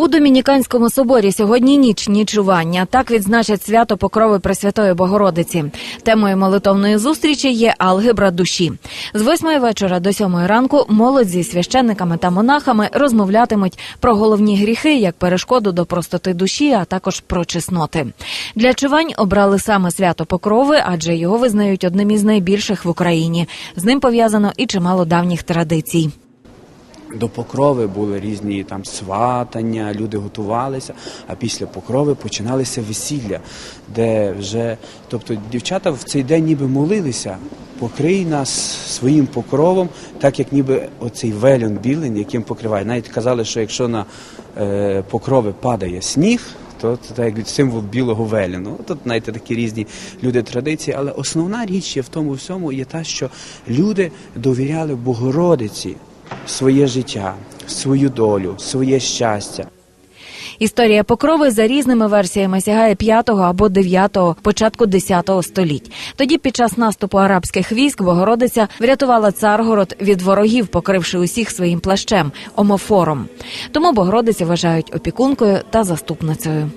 У Домініканському соборі сьогодні ніч нічування. Так відзначать свято Покрови Пресвятої Богородиці. Темою молитовної зустрічі є алгебра душі. З восьмої вечора до сьомої ранку молодь зі священниками та монахами розмовлятимуть про головні гріхи як перешкоду до простоти душі, а також про чесноти. Для чувань обрали саме свято Покрови, адже його визнають одним із найбільших в Україні. З ним пов'язано і чимало давніх традицій. До покрови були різні там сватання, люди готувалися, а після покрови починалися весілля, де вже, тобто дівчата в цей день ніби молилися, покрий нас своїм покровом, так як ніби оцей вельон білий, яким покриває. Навіть казали, що якщо на е, покрови падає сніг, то це як символ білого веліну. Тут знаєте, такі різні люди традиції, але основна річ є в тому всьому є та, що люди довіряли Богородиці своє життя, свою долю, своє щастя. Історія покрови за різними версіями сягає 5 або 9, початку 10 століть. Тоді, під час наступу арабських військ, Богородиця врятувала Царгород від ворогів, покривши усіх своїм плащем омофором. Тому Богородицю вважають опікункою та заступницею.